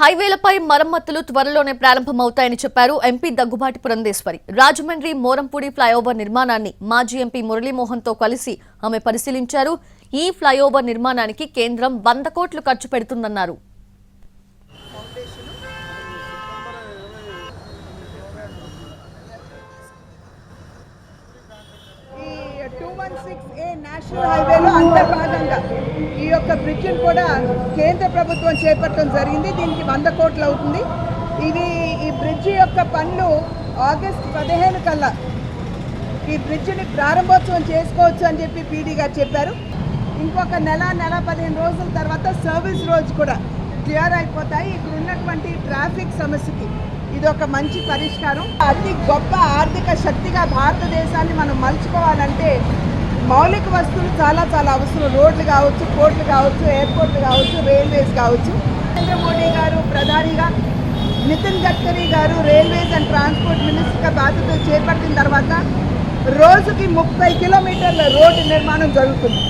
హైవేలపై మరమ్మతులు త్వరలోనే ప్రారంభమవుతాయని చెప్పారు ఎంపీ దగ్గుబాటి పురంధేశ్వరి. రాజమండ్రి మోరంపూడి ఫ్లైఓవర్ నిర్మాణాన్ని మాజీ ఎంపీ మురళీమోహన్తో కలిసి ఆమె పరిశీలించారు. ఈ ఫ్లైఓవర్ నిర్మాణానికి కేంద్రం వంద కోట్లు ఖర్చు పెడుతుందన్నారు. సిక్స్ ఏ నేషనల్ హైవేలో అంతర్భాగంగా యొక్క బ్రిడ్జ్ని కూడా కేంద్ర ప్రభుత్వం చేపట్టడం జరిగింది. దీనికి వంద కోట్లు అవుతుంది. ఇది ఈ బ్రిడ్జి యొక్క పనులు ఆగస్ట్ పదిహేను కల్లా ఈ బ్రిడ్జిని ప్రారంభోత్సవం చేసుకోవచ్చు అని చెప్పి పీడీ గారు చెప్పారు. ఇంకొక నెల నెల పదిహేను రోజుల తర్వాత సర్వీస్ రోజు కూడా క్లియర్ అయిపోతాయి. ఇక్కడ ఉన్నటువంటి ట్రాఫిక్ సమస్యకి ఇది ఒక మంచి పరిష్కారం. అతి గొప్ప ఆర్థిక శక్తిగా భారతదేశాన్ని మనం మలుచుకోవాలంటే మౌలిక వస్తువులు చాలా చాలా అవసరం. రోడ్లు కావచ్చు పోర్ట్లు కావచ్చు ఎయిర్పోర్ట్లు కావచ్చు రైల్వేస్ కావచ్చు. నరేంద్ర మోడీ గారు ప్రధానిగా నితిన్ గడ్కరీ గారు రైల్వేస్ అండ్ ట్రాన్స్పోర్ట్ మినిస్టర్గా బాధ్యతలు చేపట్టిన తర్వాత రోజుకి ముప్పై కిలోమీటర్ల రోడ్డు నిర్మాణం జరుగుతుంది.